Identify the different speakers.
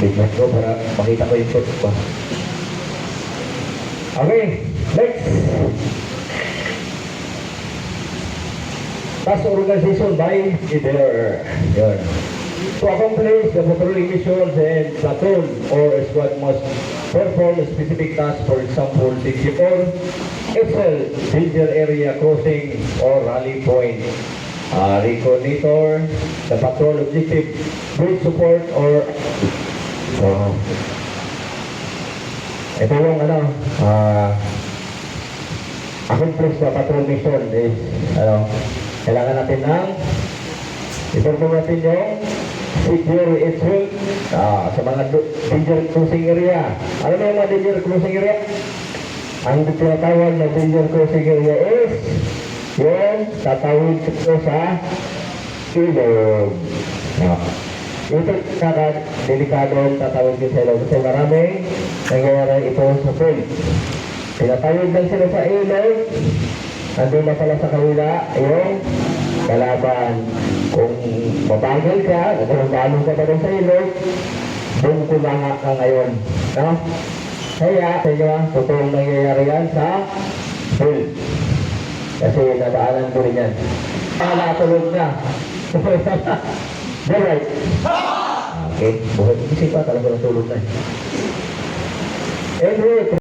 Speaker 1: Bigyan ko para makita ko yung photo ko. Okay, next. Task organization by either. Yun. To accomplish the patrolling missions and platoon or squad must perform specific task, for example, secure Excel, danger area crossing or rally point. Uh, recognitor, the patrol objective, bridge support or uh, ito yung ano, ah, accomplish the patrol mission is, ano, kailangan natin ng, i-perform natin yung secure Excel ah, sa mga danger crossing area. Ano na yung mga danger crossing area? Ang tinatawag na danger crossing area is yung tatawid ko sa ilog. Ah. Ito kaka delikado tatawid ko sa ilog kasi maraming nangyayari ito sa pool. Tinatawid lang sila sa ilog, andun na pala sa kabila yung kalaban. Kung mabagal ka, nagkaroon ka pa rin sa ilog, doon kumanga ka ngayon. No? Kaya, sa inyo, totoong nangyayari yan sa pool. Kasi nadaanan ko rin yan. Ah, nakatulog na. Alright. Okay, buhay. Isip pa talaga natulog na. eh. Anyway,